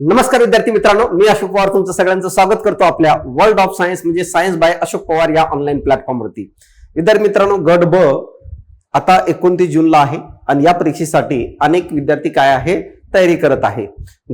नमस्कार विद्यार्थी मित्रांनो मी अशोक पवार तुमचं सगळ्यांचं स्वागत करतो आपल्या वर्ल्ड ऑफ सायन्स म्हणजे सायन्स बाय अशोक पवार या ऑनलाईन प्लॅटफॉर्मवरती विद्यार्थी मित्रांनो गट ब आता एकोणतीस जूनला आहे आणि या परीक्षेसाठी अनेक विद्यार्थी काय आहे तयारी करत आहे.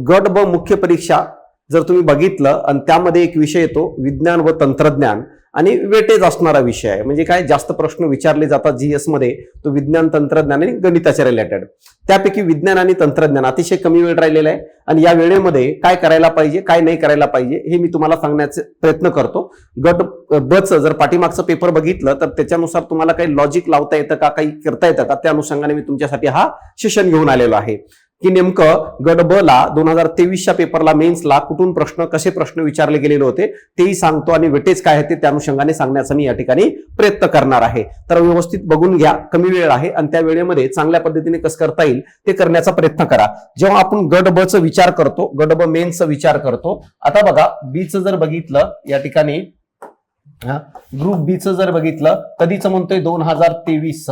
गट ब मुख्य परीक्षा जर तुम्ही बघितलं आणि त्यामध्ये एक विषय येतो विज्ञान व तंत्रज्ञान. आणि वेटेज असणारा विषय आहे. म्हणजे काय जास्त प्रश्न विचारले जातात जीएसमध्ये तो विज्ञान तंत्रज्ञान आणि गणिताच्या रिलेटेड त्यापैकी विज्ञान आणि तंत्रज्ञान अतिशय कमी वेळ राहिलेला आहे आणि या वेळेमध्ये काय करायला पाहिजे काय नाही करायला पाहिजे हे मी तुम्हाला सांगण्याचा प्रयत्न करतो. गट बच जर पाठीमागचं पेपर बघितलं तर त्याच्यानुसार तुम्हाला काही लॉजिक लावता येतं का काही करता येतं का त्या अनुषंगाने मी तुमच्यासाठी हा सेशन घेऊन आलेलो आहे. की नेमकं गट ब ला दोन हजार तेवीसच्या पेपरला मेन्सला कुठून प्रश्न कसे प्रश्न विचारले गेलेले होते तेही सांगतो आणि वेटेज काय आहे ते त्या अनुषंगाने सांगण्याचा मी या ठिकाणी प्रयत्न करणार आहे. तर व्यवस्थित बघून घ्या कमी वेळ आहे आणि त्या वेळेमध्ये चांगल्या पद्धतीने कसं करता येईल ते करण्याचा प्रयत्न करा. जेव्हा आपण गट ब चा विचार करतो गट ब मेन्सचा विचार करतो आता बघा बीचं जर बघितलं या ठिकाणी ग्रुप बीचं जर बघितलं कधीच म्हणतोय दोन हजार तेवीस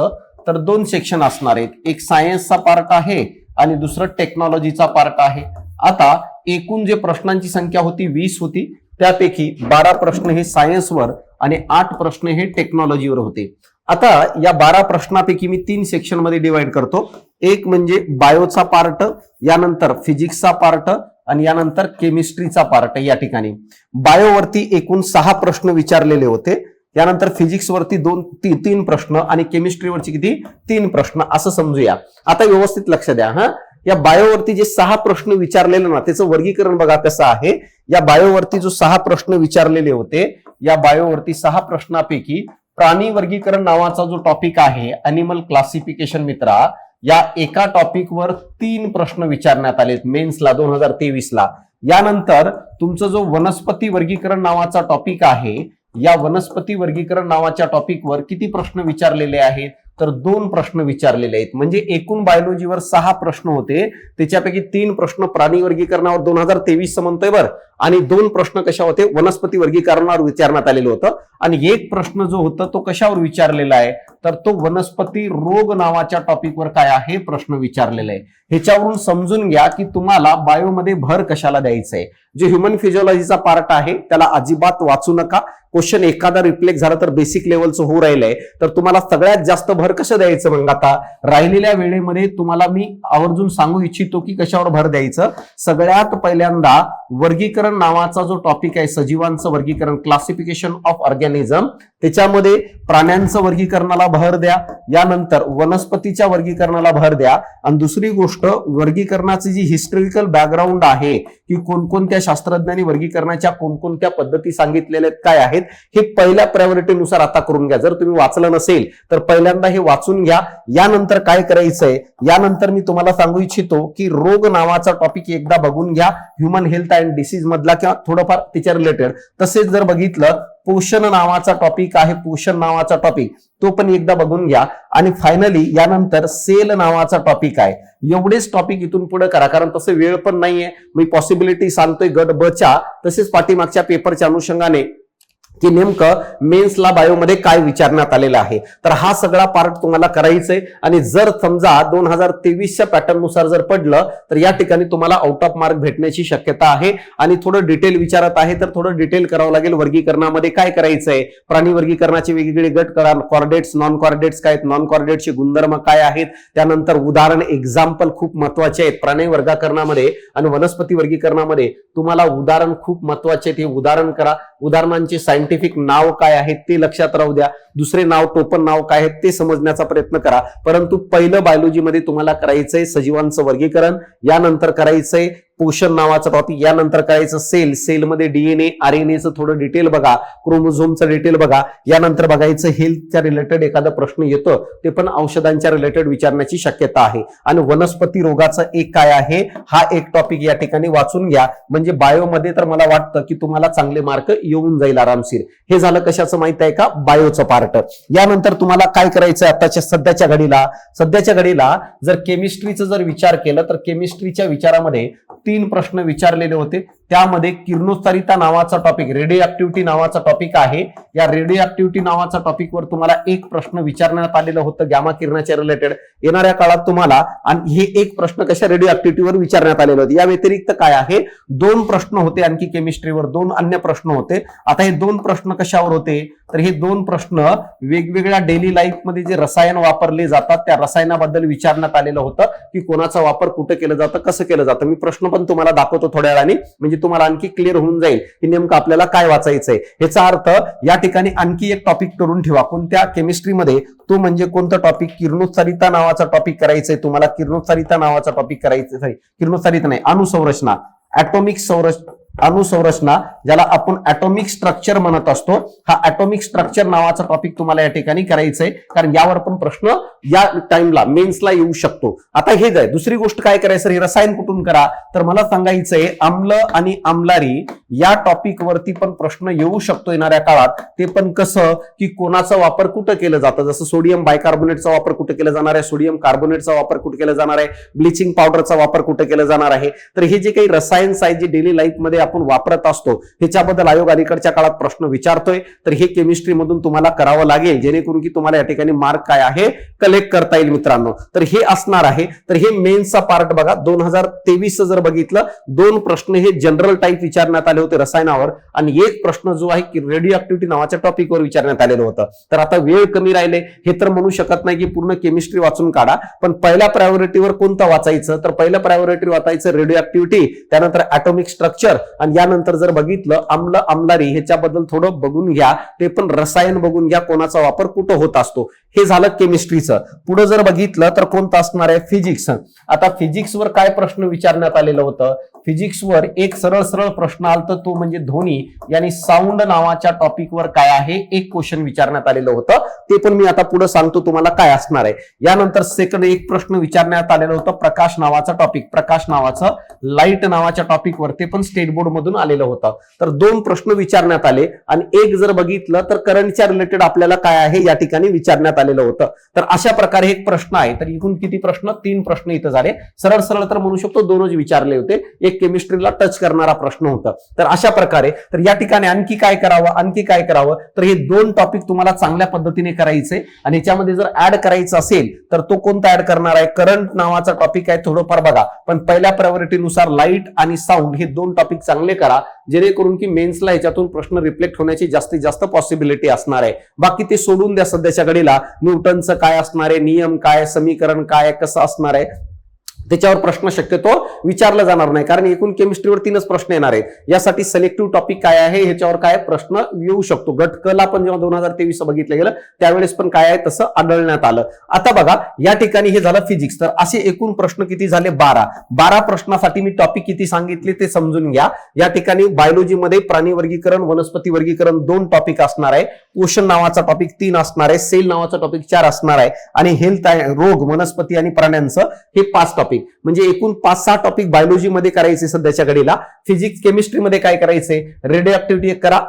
तर दोन सेक्शन असणार आहेत. एक सायन्सचा पार्ट आहे आणि दुसरं टेक्नॉलॉजीचा पार्ट आहे. आता एकूण जे प्रश्नांची संख्या होती वीस होती त्यापैकी बारा प्रश्न हे सायन्सवर आणि आठ प्रश्न हे टेक्नॉलॉजीवर होते. आता या बारा प्रश्नापैकी मी तीन सेक्शनमध्ये डिवाइड करतो. एक म्हणजे बायोचा पार्ट यानंतर फिजिक्सचा पार्ट आणि यानंतर केमिस्ट्रीचा पार्ट या ठिकाणी. बायोवरती एकूण सहा प्रश्न विचारलेले होते. यानंतर फिजिक्स वरती दोन ती, तीन प्रश्न आणि केमिस्ट्रीवरची किती? तीन प्रश्न. असं समजूया. आता व्यवस्थित लक्ष द्या हा? या बायोवरती जे सहा प्रश्न विचारलेले ना त्याचं वर्गीकरण बघा कसं आहे. या बायोवरती जो सहा प्रश्न विचारलेले होते या बायोवरती सहा प्रश्नापैकी प्राणी वर्गीकरण नावाचा जो टॉपिक आहे अॅनिमल क्लासिफिकेशन मित्रा या एका टॉपिकवर तीन प्रश्न विचारण्यात आले मेन्सला दोन हजार तेवीसला यानंतर तुमचं जो वनस्पती वर्गीकरण नावाचा टॉपिक आहे या वनस्पती वर्गीकरण नावाच्या टॉपिकवर किती प्रश्न विचारलेले आहेत? तर दोन प्रश्न विचारलेले आहेत. म्हणजे एकूण बायोलॉजीवर सहा प्रश्न होते. त्याच्यापैकी तीन प्रश्न प्राणी वर्गीकरणावर दोन हजार तेवीस म्हणतोय बरं. आणि दोन प्रश्न कशा होते? वनस्पती वर्गीकरणावर विचारण्यात आलेलं होतं. आणि एक प्रश्न जो होता तो कशावर विचारलेला आहे? तर तो वनस्पती रोग नावाच्या टॉपिकवर काय आहे? प्रश्न विचारलेला आहे. ह्याच्यावरून समजून घ्या की तुम्हाला बायोमध्ये भर कशाला द्यायचा आहे जे ह्युमन फिजिओलॉजीचा पार्ट आहे त्याला अजिबात वाचू नका. क्वेश्चन एखादा रिफ्लेक्ट झाला तर बेसिक लेवलचं होऊ राहिलंय. तर तुम्हाला सगळ्यात जास्त भर कसं द्यायचं मग आता? राहिलेल्या वेळेमध्ये तुम्हाला मी आवर्जून सांगू इच्छितो की कशावर भर द्यायचं? सगळ्यात पहिल्यांदा वर्गीकरण नावाचा जो टॉपिक आहे सजीवांचं वर्गीकरण क्लासिफिकेशन ऑफ ऑर्गॅनिझम त्याच्यामध्ये प्राण्यांचं वर्गीकरणाला भर द्या. यानंतर वनस्पतीच्या वर्गीकरणाला भर द्या. आणि दुसरी गोष्ट वर्गीकरणाची जी हिस्टॉरिकल बॅकग्राऊंड आहे की कोणकोणत्या शास्त्रज्ञांनी वर्गीकरणाच्या कोणकोणत्या पद्धती सांगितलेल्या आहेत काय आहेत हे पहिल्या प्रायोरिटीनुसार आता करून घ्या. जर तुम्ही वाचलं नसेल तर पहिल्यांदा हे वाचून घ्या. यानंतर काय करायचंय? यानंतर मी तुम्हाला सांगू इच्छितो की रोग नावाचा टॉपिक एकदा बघून घ्या. ह्युमन हेल्थ अँड डिसीज मधला किंवा थोडंफार तिच्या रिलेटेड तसेच जर बघितलं पोषण नावाचा टॉपिक आहे पोषण नावाचा टॉपिक तो पण एकदा बघून घ्या. आणि फायनली यानंतर सेल नावाचा टॉपिक आहे. एवढेच टॉपिक इथून पुढे करा कारण तसं वेळ पण नाहीये. मी पॉसिबिलिटी सांगतोय गट बच्या तसेच पाठीमागच्या पेपरच्या अनुषंगाने की नेमकं मेन्सला बायोमध्ये काय विचारण्यात आलेलं आहे. तर हा सगळा पार्ट तुम्हाला करायचंय. आणि जर समजा दोन हजार तेवीसच्या पॅटर्ननुसार जर पडलं तर या ठिकाणी तुम्हाला आउट ऑफ मार्क भेटण्याची शक्यता आहे. आणि थोडं डिटेल विचारत आहे तर थोडं डिटेल करावं लागेल. वर्गीकरणामध्ये काय करायचंय? प्राणी वर्गीकरणाचे वेगवेगळे गट करा कॉर्डेट्स नॉन कॉर्डेट्स काय आहेत? नॉन कॉर्डेट्सचे गुणधर्म काय आहेत? त्यानंतर उदाहरण एक्झाम्पल खूप महत्त्वाचे आहेत. प्राणी वर्गीकरणामध्ये आणि वनस्पती वर्गीकरणामध्ये तुम्हाला उदाहरण खूप महत्त्वाचे आहेत. हे उदाहरण करा. उदाहरणांचे सायंटिफिक नाव काय आहेत ते लक्षात राहू द्या. दुसरे नाव टोपण नाव काय आहेत ते समजण्याचा प्रयत्न करा. परंतु पहिलं बायोलॉजीमध्ये तुम्हाला करायचंय सजीवांचं वर्गीकरण यानंतर करायचंय पोषण नावाचं टॉपिक यानंतर करायचं सेल. सेलमध्ये डीएनए आरएनएचं थोडं डिटेल बघा. क्रोमोझोमचं डिटेल बघा. यानंतर बघायचं हेल्थच्या रिलेटेड एखादा प्रश्न येतो ते पण औषधांच्या रिलेटेड विचारण्याची शक्यता आहे. आणि वनस्पती रोगाचं एक काय आहे हा एक टॉपिक या ठिकाणी वाचून घ्या. म्हणजे बायोमध्ये तर मला वाटतं की तुम्हाला चांगले मार्क येऊन जाईल आरामशीर. हे झालं कशाचं माहीत आहे का? बायोचं पार्ट यानंतर तुम्हाला काय करायचं आताच्या सध्याच्या घडीला? सध्याच्या घडीला जर केमिस्ट्रीचं जर विचार केलं तर केमिस्ट्रीच्या विचारामध्ये तीन प्रश्न विचारलेले होते. त्यामध्ये किरणोत्सारिता नावाचा टॉपिक रेडिओ ऍक्टिव्हिटी नावाचा टॉपिक आहे. या रेडिओ ऍक्टिव्हिटी नावाचा टॉपिकवर तुम्हाला एक प्रश्न विचारण्यात आलेलं होतं गॅमा किरणाच्या रिलेटेड येणाऱ्या काळात तुम्हाला आणि हे एक प्रश्न कशा रेडिओ ऍक्टिव्हिटीवर विचारण्यात आलेले होते? या व्यतिरिक्त काय आहे? दोन प्रश्न होते आणखी केमिस्ट्रीवर दोन अन्य प्रश्न होते. आता हे दोन प्रश्न कशावर होते? तर हे दोन प्रश्न वेगवेगळ्या डेली लाईफमध्ये जे रसायन वापरले जातात त्या रसायनाबद्दल विचारण्यात आलेलं होतं की कोणाचा वापर कुठं केलं जातं कसं केलं जातं? मी प्रश्न पण तुम्हाला दाखवतो थोड्या वेळाने. म्हणजे तुम्हाला आणखी क्लिअर होऊन जाईल की नेमकं आपल्याला काय वाचायचंय. याचा अर्थ या ठिकाणी आणखी एक टॉपिक करून ठेवा. कोणत्या केमिस्ट्रीमध्ये तो म्हणजे कोणतं टॉपिक किरणोत्सारिता नावाचा टॉपिक करायचंय तुम्हाला. किरणोत्सारिता नावाचा टॉपिक करायचं आहे किरणोत्सारिता नाही अणुसंरचना ऍटॉमिक संरचना अणुसंरचना ज्याला आपण ऍटॉमिक स्ट्रक्चर म्हणत असतो. हा ऍटॉमिक स्ट्रक्चर नावाचा टॉपिक तुम्हाला या ठिकाणी करायचंय. कारण यावर पण प्रश्न या टाइमला मेन्सला येऊ शकतो. आता हे जाय दुसरी गोष्ट काय करायचं हे रसायन कुठून करा? तर मला सांगायचंय आम्ल आणि आमलारी या टॉपिक वरती पण प्रश्न येऊ शकतो येणाऱ्या काळात. ते पण कसं? की कोणाचा वापर कुठं केलं जातं? जसं सोडियम बायकार्बोनेटचा वापर कुठं केला जाणार आहे? सोडियम कार्बोनेटचा वापर कुठे केला जाणार आहे? ब्लिचिंग पावडरचा वापर कुठे केला जाणार आहे? तर हे जे काही रसायन्स आहेत जे डेली लाईफमध्ये आपण वापरत असतो. ह्याच्याबद्दल आयोग अलीकडच्या काळात प्रश्न विचारतोय. तर हे केमिस्ट्री मधून तुम्हाला करावं लागेल जेणेकरून की तुम्हाला या ठिकाणी मार्क काय आहे कलेक्ट करता येईल मित्रांनो. तर हे असणार आहे. तर हे मेन्सचा पार्ट बघा. दोन हजार तेवीस जर बघितलं दोन प्रश्न हे जनरल टाईप विचारण्यात आले होते रसायनावर. आणि एक प्रश्न जो आहे की रेडिओ ऍक्टिव्हिटी नावाच्या टॉपिकवर विचारण्यात आलेलं होतं. तर आता वेळ कमी राहिले. हे तर म्हणू शकत नाही की पूर्ण केमिस्ट्री वाचून काढा. पण पहिल्या प्रायोरिटीवर कोणतं वाचायचं? तर पहिल्या प्रायोरिटी वाचायचं रेडिओ ऍक्टिव्हिटी त्यानंतर ऍटॉमिक स्ट्रक्चर आणि यानंतर जर बघितलं आम्ल आमलारी ह्याच्याबद्दल थोडं बघून घ्या. ते पण रसायन बघून घ्या कोणाचा वापर कुठं होत असतो. हे झालं केमिस्ट्रीचं पुढे जर बघितलं तर कोणतं असणार आहे? फिजिक्स आता फिजिक्सवर काय प्रश्न विचारण्यात आलेलं होतं? फिजिक्सवर एक सरळ सरळ प्रश्न आलता तो म्हणजे धोनी यानी साऊंड नावाच्या टॉपिकवर काय आहे? एक क्वेश्चन विचारण्यात आलेलं होतं. ते पण मी आता पुढे सांगतो तुम्हाला काय असणार आहे. यानंतर सेकंड एक प्रश्न विचारण्यात आलेलं होतं प्रकाश नावाचा टॉपिक प्रकाश नावाचं लाइट नावाच्या टॉपिकवर ते पण स्टेट बोर्ड मधून आलेलं होतं. तर दोन प्रश्न विचारण्यात आले. आणि एक जर बघितलं तर करंटच्या रिलेटेड आपल्याला काय आहे या ठिकाणी विचारण्यात आलेलं होतं. तर अशा प्रकारे एक प्रश्न आहे. तर एकूण किती प्रश्न? तीन प्रश्न इथं झाले. सरळ सरळ तर म्हणू शकतो दोनच विचारले होते. एक केमिस्ट्रीला टच करणारा प्रश्न होता. तर अशा प्रकारे तर या ठिकाणी आणखी काय करावं आणखी काय करावं? तर हे दोन टॉपिक तुम्हाला चांगल्या पद्धतीने करायचे. आणि याच्यामध्ये जर ऍड करायचं असेल तर तो कोणता ऍड करणार आहे? करंट नावाचा टॉपिक आहे थोडंफार बघा. पण पहिल्या प्रायोरिटीनुसार लाइट आणि साऊंड हे दोन टॉपिक चांगले करा जेणेकरून की मेन्सला याच्यातून प्रश्न रिफ्लेक्ट होण्याची जास्तीत जास्त पॉसिबिलिटी असणार आहे. बाकी ते सोडून द्या सध्याच्या घडीला. न्यूटनचं काय असणार आहे? नियम काय? समीकरण काय? कसं असणार आहे? त्याच्यावर प्रश्न शक्यतो विचारला जाणार नाही. कारण एकूण केमिस्ट्रीवर तीनच प्रश्न येणार आहेत. यासाठी सिलेक्टिव्ह टॉपिक काय आहे ह्याच्यावर काय प्रश्न येऊ शकतो. गट पण जेव्हा दोन हजार तेवीस बघितलं गेलं त्यावेळेस पण काय आहे तसं आढळण्यात आलं. आता बघा या ठिकाणी हे झालं फिजिक्स तर असे एकूण प्रश्न किती झाले? बारा. बारा प्रश्नासाठी मी टॉपिक किती सांगितले ते समजून घ्या. या ठिकाणी बायोलॉजीमध्ये प्राणी वर्गीकरण वनस्पती वर्गीकरण दोन टॉपिक असणार आहे. पोषण नावाचा टॉपिक तीन असणार आहे. सेल नावाचा टॉपिक चार असणार आहे. आणि हेल्थ रोग वनस्पती आणि प्राण्यांचं हे पाच टॉपिक म्हणजे एकूण पाच सहा टॉपिक बायोलॉजी मध्ये करायचे सध्याच्या घडीला. फिजिक्स केमिस्ट्रीमध्ये काय करायचे? रेडिओ ऍक्टिव्हिटी एक करा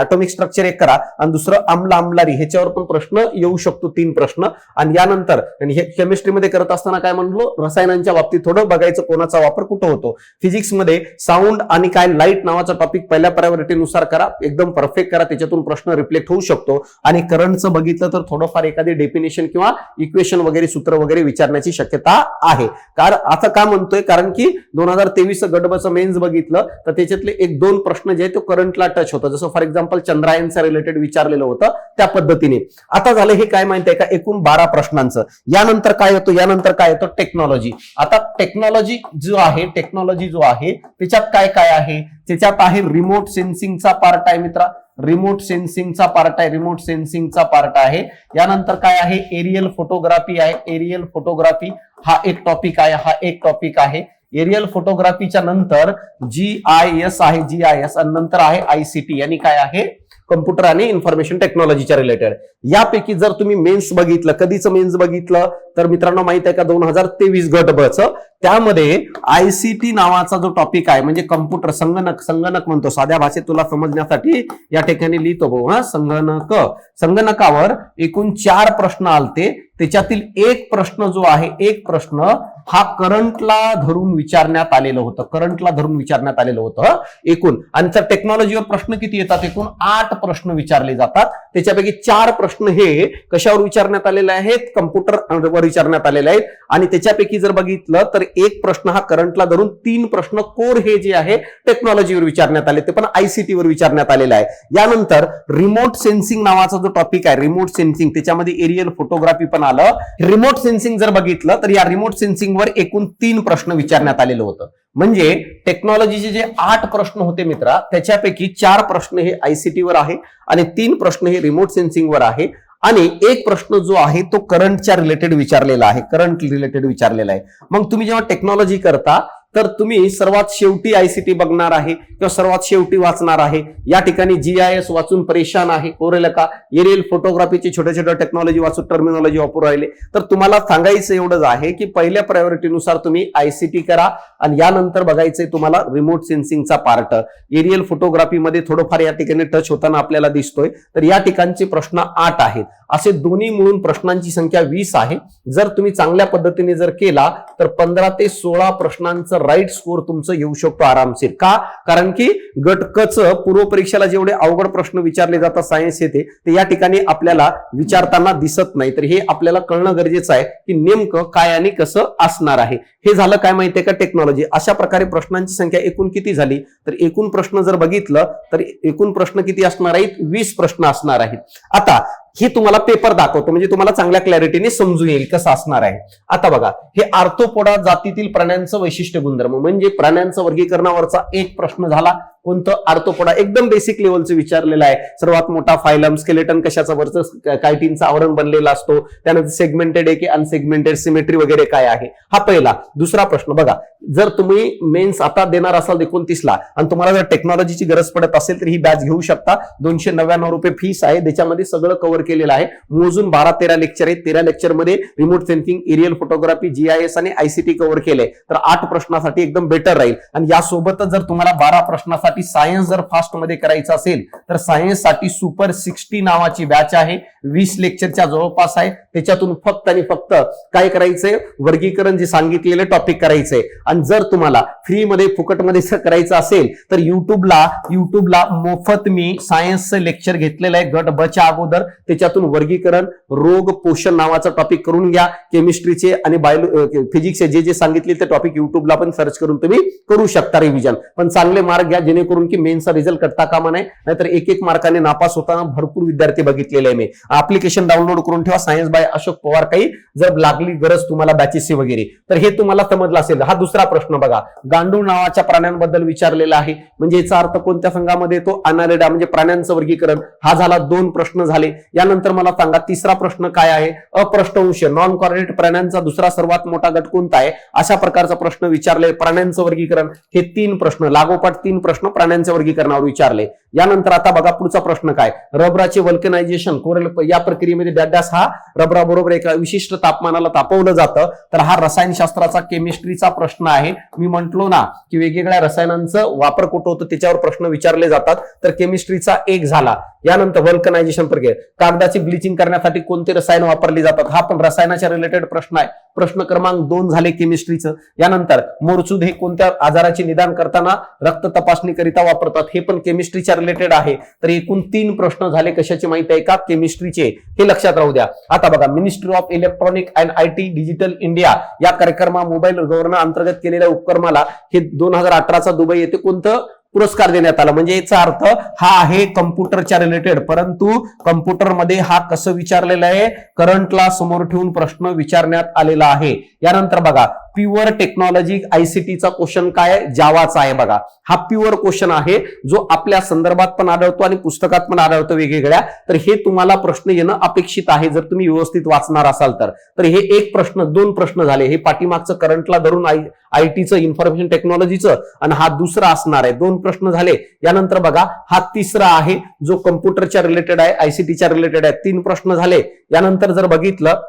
ऍटॉमिक स्ट्रक्चर एक करा. आणि दुसरं आमला आमलारी ह्याच्यावर पण प्रश्न येऊ शकतो तीन प्रश्न. आणि यानंतर आणि हे केमिस्ट्रीमध्ये करत असताना काय म्हणलो? रसायनांच्या बाबतीत थोडं बघायचं कोणाचा वापर कुठं होतो. फिजिक्समध्ये साऊंड आणि काय लाइट नावाचा टॉपिक पहिल्या प्रायोरिटीनुसार करा. एकदम परफेक्ट करा. त्याच्यातून प्रश्न रिफ्लेक्ट होऊ शकतो. आणि करंटचं बघितलं तर थोडंफार एखादी डेफिनेशन किंवा इक्वेशन वगैरे सूत्र वगैरे विचारण्याची शक्यता आहे. कारण आता का म्हणतोय? कारण की दोन हजार तेवीस गडबचं मेन्स बघितलं तर त्याच्यातले एक दोन प्रश्न जे आहेत ते करंटला टच होतं. जसं फॉर एक्झाम्पल चंद्रायनच्या रिलेटेड विचारलेलं होतं त्या पद्धतीने. आता झालं हे काय माहिती आहे का? एकूण बारा प्रश्नांचं. यानंतर काय येतो यानंतर काय येतं टेक्नॉलॉजी आता टेक्नॉलॉजी जो आहे टेक्नॉलॉजी जो आहे त्याच्यात काय काय आहे? त्याच्यात आहे रिमोट सेन्सिंगचा पार्ट आहे मित्रा. रिमोट सेन्सिंगचा पार्ट आहे. रिमोट सेन्सिंगचा पार्ट आहे. यानंतर काय आहे? एरियल फोटोग्राफी आहे. एरियल फोटोग्राफी हा एक टॉपिक आहे. हा एक टॉपिक आहे. एरियल फोटोग्राफीच्या नंतर जी आय एस आहे. जी आय एस नंतर आहे आयसीटी यांनी काय आहे? कम्प्युटर आणि इन्फॉर्मेशन टेक्नॉलॉजीच्या रिलेटेड यापैकी जर तुम्ही मेन्स बघितलं कधीच मेन्स बघितलं तर मित्रांनो माहीत आहे का दोन हजार तेवीस गट बच त्यामध्ये आयसीटी नावाचा जो टॉपिक आहे म्हणजे कम्प्युटर संगणक संगणक म्हणतो साध्या भाषेत तुला समजण्यासाठी या ठिकाणी लिहितो भाऊ हा संगणक. संगणकावर एकूण चार प्रश्न आलते त्याच्यातील एक प्रश्न जो आहे एक प्रश्न हा करंटला धरून विचारण्यात आलेलं होतं. करंटला धरून विचारण्यात आलेलं होतं एकूण. आणि तर टेक्नॉलॉजीवर प्रश्न किती येतात एकूण? आठ प्रश्न विचारले जातात. त्याच्यापैकी चार प्रश्न हे कशावर विचारण्यात आलेले आहेत? कम्प्युटरवर विचारण्यात आलेले आहेत. आणि त्याच्यापैकी जर बघितलं तर एक प्रश्न हा करंटला धरून तीन प्रश्न कोर हे जे आहे टेक्नॉलॉजीवर विचारण्यात आले ते पण आयसीटी वर विचारण्यात आलेलं आहे. यानंतर रिमोट सेन्सिंग नावाचा जो टॉपिक आहे रिमोट सेन्सिंग त्याच्यामध्ये एरियल फोटोग्राफी पण आलं. रिमोट सेन्सिंग जर बघितलं तर या रिमोट सेन्सिंग वर एकूण तीन प्रश्न विचारण्यात आलेलं होतं. म्हणजे टेक्नॉलॉजीचे जे आठ प्रश्न होते मित्रा त्याच्यापैकी चार प्रश्न हे आयसीटी वर आहे आणि तीन प्रश्न हे रिमोट सेन्सिंग वर आहे. आणि एक प्रश्न जो आहे तो करंटच्या रिलेटेड विचारलेला आहे. करंट रिलेटेड विचारलेला आहे. मग तुम्ही जेव्हा टेक्नॉलॉजी करता तर तुम्ही सर्वात शेवटी आयसीटी बघणार आहे किंवा सर्वात शेवटी वाचणार आहे. या ठिकाणी जी आय एस वाचून परेशान आहे. कोरेल का? एरियल फोटोग्राफीची छोट्या छोट्या टेक्नॉलॉजी वाचून टर्मिनॉलॉजी वापरू राहिले. तर तुम्हाला सांगायचं एवढंच आहे की पहिल्या प्रायोरिटीनुसार तुम्ही आयसीटी करा आणि यानंतर बघायचंय तुम्हाला रिमोट सेन्सिंगचा पार्ट एरियल फोटोग्राफीमध्ये थोडंफार या ठिकाणी टच होताना आपल्याला दिसतोय. तर या ठिकाणचे प्रश्न आठ आहेत. असे दोन्ही मिळून प्रश्नांची संख्या वीस आहे. जर तुम्ही चांगल्या पद्धतीने जर केला तर पंधरा ते सोळा प्रश्नांचं राईट स्कोर तुमचं येऊ शकतो आरामशीर. का? कारण की गट कचं पूर्व परीक्षेला जेवढे अवघड प्रश्न विचारले जातात सायन्स येते ते या ठिकाणी आपल्याला विचारताना दिसत नाही. तर हे आपल्याला कळणं गरजेचं आहे की नेमकं काय आणि कसं असणार आहे. हे झालं काय माहितीये का? टेक्नॉलॉजी अशा प्रकारे प्रश्नांची संख्या एकूण किती झाली? तर एकूण प्रश्न जर बघितलं तर एकूण प्रश्न किती असणार आहेत? वीस प्रश्न असणार आहेत. आता हे तुम्हाला पेपर दाखवतो. म्हणजे तुम्हाला चांगल्या क्लॅरिटीने समजून येईल कसं असणार आहे. आता बघा हे आर्थोपोडा जातीतील प्राण्यांचं वैशिष्ट्य गुणधर्म. म्हणजे प्राण्यांचं वर्गीकरणावरचा एक प्रश्न झाला कोणतं आर्थोपोडा एकदम बेसिक लेवलचं विचारलेलं आहे. सर्वात मोठा फायलम स्केलेटन कशाचा वरचं कायटीनचं आवरण बनलेला असतो. त्यानंतर सेगमेंटेड आहे की अनसेगमेंटेड सिमेट्री वगैरे काय आहे? हा पहिला. दुसरा प्रश्न बघा. जर तुम्ही मेन्स आता देणार असाल एकोणतीसला आणि तुम्हाला जर टेक्नॉलॉजीची गरज पडत असेल तर ही बॅच घेऊ शकता. दोनशे नव्याण्णव रुपये फीस आहे. त्याच्यामध्ये सगळं कव्हर केलेलं आहे. मोजून बारा तेरा लेक्चर आहे तेरा लेक्चरमध्ये remote sensing aerial photography GIS आणि आयसीटी कव्हर केले तर आठ प्रश्नासाठी एकदम बेटर राहील. आणि यासोबतच जर तुम्हाला बारा प्रश्नासाठी सायन्स जर फास्टमध्ये करायचं असेल तर सायन्ससाठी सुपर सिक्स्टी नावाची बॅच आहे. वीस लेक्चरच्या जवळपास आहे. त्याच्यातून फक्त आणि फक्त काय करायचंय? वर्गीकरण जे सांगितलेले टॉपिक करायचंय. आणि जर तुम्हाला फ्रीमध्ये फुकटमध्ये जर करायचं असेल तर युट्यूबला युट्यूबला मोफत मी सायन्सचं लेक्चर घेतलेलं आहे. गट बच्या अगोदर. त्याच्यातून वर्गीकरण रोग पोषण नावाचा टॉपिक करून घ्या. केमिस्ट्रीचे आणि बायो फिजिक्सचे जे जे सांगितले ते टॉपिक युट्यूबला पण सर्च करून तुम्ही करू शकता रिव्हिजन पण चांगले मार्क घ्या जेणेकरून की मेनचा रिझल्ट करता कामा नाही नाहीतर एक एक मार्काने नापास होताना भरपूर विद्यार्थी बघितलेले आहे मी. ऍप्लिकेशन डाउनलोड करून ठेवा सायन्स बाय अशोक पवार काही जर लागली गरज तुम्हाला बॅचेसची वगैरे. तर हे तुम्हाला समजलं असेल. हा दुसरा प्रश्न बघा. गांडूळ नावाच्या प्राण्यांबद्दल विचारलेला आहे. म्हणजे याचा अर्थ कोणत्या संघामध्ये तो अनारेडा म्हणजे प्राण्यांचं वर्गीकरण. हा झाला दोन प्रश्न झाले. यानंतर मला सांगा तिसरा प्रश्न काय आहे? अप्रष्टवंश नॉन कॉर्डिनेट प्राण्यांचा दुसरा सर्वात मोठा गट कोणता आहे? अशा प्रकारचा प्रश्न विचारले. प्राण्यांचं वर्गीकरण. हे तीन प्रश्न. लागोपाठ तीन प्रश्न प्राण्यांच्या वर्गीकरणावर विचारले यानंतर आता बघा पुढचा प्रश्न काय? रबराचे वल्कनायझेशन कोरल या प्रक्रियेमध्ये डॅडॅस हा रबराबरोबर एका विशिष्ट तापमानाला तापवलं जातं. तर हा रसायनशास्त्राचा केमिस्ट्रीचा प्रश्न आहे. मी म्हंटलो ना की वेगवेगळ्या रसायनांचं वापर कुठं होतं त्याच्यावर प्रश्न विचारले जातात. तर केमिस्ट्रीचा एक झाला. यानंतर वल्कनायझेशन प्रक्रिया. कागदाची ब्लिचिंग करण्यासाठी कोणते रसायन वापरली जातात? हा पण रसायनाच्या रिलेटेड प्रश्न आहे. प्रश्न क्रमांक दोन झाले केमिस्ट्रीचं यानंतर मोरचूद हे कोणत्या आजाराचे निदान करताना रक्त तपासणी करिता वापरतात? हे पण केमिस्ट्रीच्या रिलेटेड आहे. तर एकूण तीन प्रश्न झाले. कशाची माहिती आहे का? केमिस्ट्रीचे हे लक्षात राहू द्या. आता बघा ministry of electronic and I T digital India या कार्यक्रमा मोबाईल गव्हर्नर अंतर्गत केलेल्या उपक्रमाला हे दोन हजार अठराचा दुबई येथे कोणतं पुरस्कार देण्यात आला? म्हणजे याचा अर्थ हा आहे कम्प्युटरच्या रिलेटेड परंतु कम्प्युटरमध्ये हा कसं विचारलेलं आहे? करंटला समोर ठेवून प्रश्न विचारण्यात आलेला आहे. यानंतर बघा प्युअर टेक्नॉलॉजी आयसीटीचा क्वेश्चन काय जावाचा आहे बघा. हा प्युअर क्वेश्चन आहे जो आपल्या संदर्भात पण आढळतो आणि पुस्तकात पण आढळतो वेगवेगळ्या. तर हे तुम्हाला प्रश्न येणं अपेक्षित आहे जर तुम्ही व्यवस्थित वाचणार असाल तर. तर हे एक प्रश्न दोन प्रश्न झाले. हे पाठीमागचं करंटला धरून आय आय टीचं इन्फॉर्मेशन टेक्नॉलॉजीचं आणि हा दुसरा असणार आहे. दोन प्रश्न झाले. यानंतर बघा हा तिसरा आहे जो कम्प्युटरच्या रिलेटेड आहे आयसीटीच्या रिलेटेड आहे. तीन प्रश्न झाले. यानंतर जर बघितलं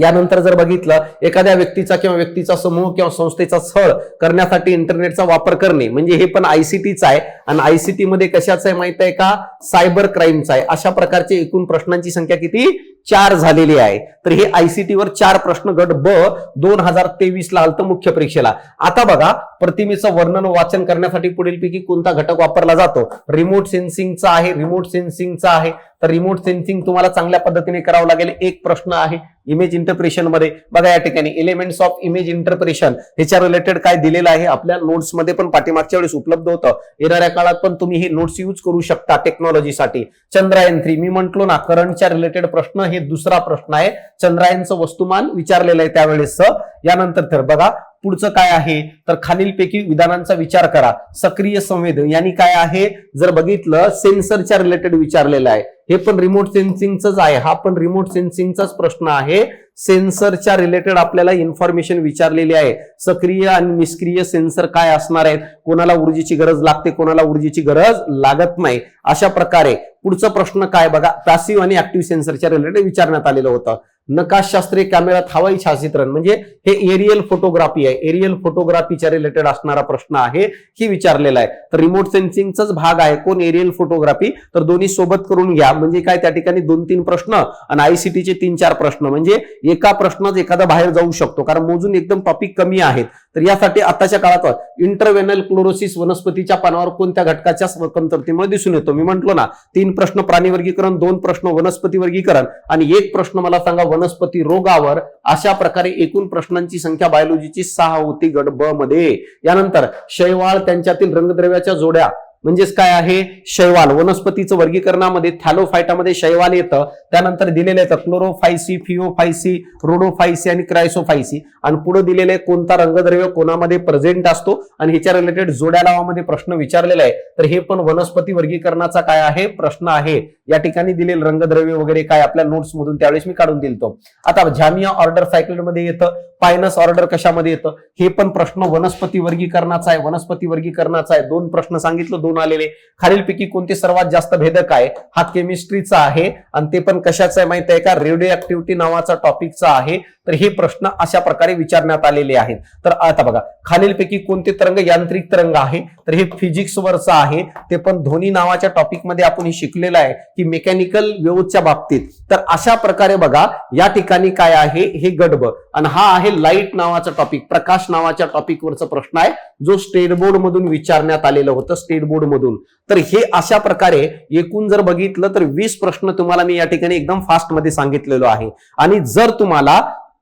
यानंतर जर बघितलं एखाद्या व्यक्तीचा किंवा व्यक्तीचा समूह किंवा संस्थेचा छळ करण्यासाठी इंटरनेटचा वापर करणे म्हणजे हे पण आयसीटीचा आहे. आणि आयसीटी मध्ये कशाचं आहे माहीत आहे का? सायबर क्राईमचा आहे. अशा प्रकारचे एकूण प्रश्नांची संख्या किती? चार झालेली आहे. तर हे आयसीटीवर चार प्रश्न गट ब दोन हजार तेवीस ला आलतं मुख्य परीक्षेला. आता बघा प्रतिमेचं वर्णन व वाचन करण्यासाठी पुढीलपैकी कोणता घटक वापरला जातो? रिमोट सेन्सिंगचा आहे. रिमोट सेन्सिंगचा आहे. तर रिमोट सेन्सिंग तुम्हाला चांगल्या पद्धतीने करावं लागेल. एक प्रश्न आहे इमेज इंटरप्रेशनमध्ये. बघा या ठिकाणी एलिमेंट्स ऑफ इमेज इंटरप्रेशन ह्याच्या रिलेटेड काय दिलेलं आहे? आपल्या नोट्समध्ये पण पाठीमागच्या वेळेस उपलब्ध होतं. येणाऱ्या काळात पण तुम्ही हे नोट्स यूज करू शकता टेक्नॉलॉजीसाठी चंद्रायन थ्री मी म्हंटलो ना करंटच्या रिलेटेड प्रश्न हे दुसरा प्रश्न आहे. चंद्रायनचं वस्तुमान विचारलेलं आहे त्यावेळेस यानंतर तर बघा पुढचं काय आहे? तर खालीलपैकी विधानांचा विचार करा. सक्रिय संवेदन यांनी काय आहे? जर बघितलं सेन्सरच्या रिलेटेड विचारलेलं आहे. हे पण रिमोट सेन्सिंगच आहे. हा पण रिमोट सेन्सिंगचाच प्रश्न आहे. सेन्सरच्या रिलेटेड आपल्याला इन्फॉर्मेशन विचारलेली आहे. सक्रिय आणि निष्क्रिय सेन्सर काय असणार आहेत? कोणाला ऊर्जेची गरज लागते कोणाला ऊर्जेची गरज लागत नाही. अशा प्रकारे पुढचा प्रश्न काय? बघा पॅसिव्ह आणि ऍक्टिव्ह सेन्सरच्या रिलेटेड विचारण्यात आलेलं होतं. नकाशशास्त्रीय कॅमेऱ्यात हवाई छायाचित्रण. म्हणजे हे एरियल फोटोग्राफी आहे. एरियल फोटोग्राफीच्या रिलेटेड असणारा प्रश्न आहे. ही विचारलेला आहे. तर रिमोट सेन्सिंगचाच भाग आहे. कोण एरियल फोटोग्राफी तर दोन्ही सोबत करून घ्या. म्हणजे काय? त्या ठिकाणी दोन तीन प्रश्न आणि आयसीटीचे तीन चार प्रश्न. म्हणजे एका प्रश्नात एखादा बाहेर जाऊ शकतो. कारण मोजून एकदम टॉपिक कमी आहेत. तर यासाठी आताच्या काळात इंटरवेनल क्लोरोसिस वनस्पतीच्या पानावर कोणत्या घटकाच्या कमतरतेमुळे दिसून येतो? मी म्हंटलो ना तीन प्रश्न प्राणी वर्गीकरण दोन प्रश्न वनस्पती वर्गीकरण आणि एक प्रश्न मला सांगा वनस्पती रोगावर अशा प्रकारे एकूण प्रश्नांची संख्या बायोलॉजीची सहा होती गट ब मध्ये. यानंतर शैवाळ त्यांच्यातील रंगद्रव्याच्या जोड्या म्हणजेच काय आहे? शैवाल. वनस्पतीचं वर्गीकरणामध्ये थॅलोफायटामध्ये शैवाल येतं. त्यानंतर दिलेलं येतं क्लोरोफायसी फिओफायसी रोडोफायसी आणि क्रायसोफायसी आणि पुढे दिलेले कोणता रंगद्रव्य कोणामध्ये प्रेझेंट असतो? आणि ह्याच्या रिलेटेड जोड्या लावामध्ये प्रश्न विचारलेला आहे. तर हे पण वनस्पती वर्गीकरणाचा काय आहे? प्रश्न आहे. या ठिकाणी दिलेले रंगद्रव्य वगैरे काय आपल्या नोट्स मधून त्यावेळेस मी काढून दिलतो. आता जामिया ऑर्डर सायकलमध्ये येतं. पायनस ऑर्डर कशामध्ये येतं? हे पण प्रश्न वनस्पती वर्गीकरणाचा आहे. वनस्पती वर्गीकरणाचा आहे. दोन प्रश्न सांगितलं दोन आलेले. खालीलपैकी कोणते सर्वात जास्त भेदक आहे? हा केमिस्ट्रीचा आहे. आणि ते पण कशाचा आहे माहिती आहे का? रेडिओ ऍक्टिव्हिटी नावाचा टॉपिकचा आहे. तर हे प्रश्न अशा प्रकारे विचारण्यात आलेले आहेत. तर आता बघा खालीलपैकी कोणते तरंग यांत्रिक तरंग आहे? तर हे फिजिक्सवरचं आहे. ते पण ध्वनी नावाच्या टॉपिकमध्ये आपण हे शिकलेलं आहे की मेकॅनिकल वेव्हच्या बाबतीत. तर अशा प्रकारे बघा या ठिकाणी काय आहे? हे गडब. आणि हा आहे लाइट नावाचा टॉपिक प्रकाश नावाच्या टॉपिक वरचा प्रश्न आहे जो स्टेट बोर्ड मधून विचारण्यात आलेलं होतं. स्टेट बोर्ड मधून. तर हे अशा प्रकारे एकूण जर बघितलं तर वीस प्रश्न तुम्हाला मी या ठिकाणी एकदम फास्टमध्ये सांगितलेलो आहे. आणि जर तुम्हाला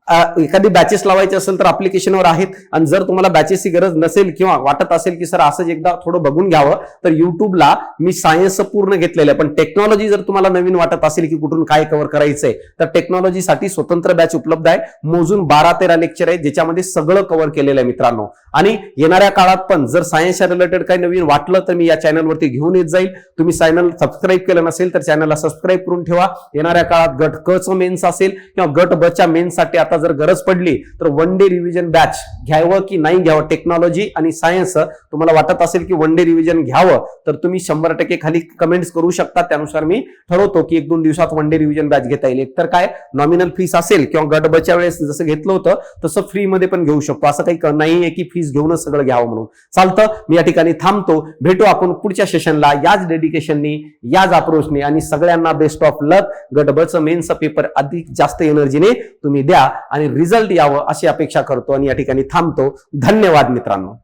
एखादी बॅचेस लावायची असेल तर अप्लिकेशनवर आहेत. आणि जर तुम्हाला बॅचेसची गरज नसेल किंवा वाटत असेल की सर असंच एकदा थोडं बघून घ्यावं तर युट्यूबला मी सायन्स पूर्ण घेतलेलं आहे. पण टेक्नॉलॉजी जर तुम्हाला नवीन वाटत असेल की कुठून काय कव्हर करायचंय तर टेक्नॉलॉजीसाठी स्वतंत्र बॅच उपलब्ध आहे. मोजून बारा तेरा लेक्चर आहेत ज्याच्यामध्ये सगळं कव्हर केलेलं आहे मित्रांनो. आणि येणाऱ्या काळात पण जर सायन्सच्या रिलेटेड काही नवीन वाटलं तर मी या चॅनलवरती घेऊन येत जाईल. तुम्ही चॅनल सबस्क्राईब केलं नसेल तर चॅनलला सबस्क्राईब करून ठेवा. येणाऱ्या काळात गट क चं मेन्स असेल किंवा गट ब च्या मेन्ससाठी आता जर गरज पडली तर वन डे रिव्हिजन बॅच घ्यावं की नाही घ्यावं? टेक्नॉलॉजी आणि सायन्स तुम्हाला वाटत असेल की वन डे रिव्हिजन घ्यावं तर तुम्ही शंभर टक्के खाली कमेंट्स करू शकता. त्यानुसार मी ठरवतो की एक दोन दिवसात वन डे रिव्हिजन बॅच घेता येईल. एकतर काय नॉमिनल फीस असेल किंवा गटबच्या वेळेस जसं घेतलं होतं तसं फ्रीमध्ये पण घेऊ शकतो. असं काही नाही नाहीये की फीस घेऊनच सगळं घ्यावं म्हणून. चालतं मी या ठिकाणी थांबतो. भेटू आपण पुढच्या सेशनला याच डेडिकेशननी याच अप्रोचने आणि सगळ्यांना बेस्ट ऑफ लक गटबचं मेन्सचा पेपर अधिक जास्त एनर्जीने तुम्ही द्या. आणि रिझल्ट यावं अशी अपेक्षा करतो आणि या ठिकाणी थांबतो. धन्यवाद मित्रांनो.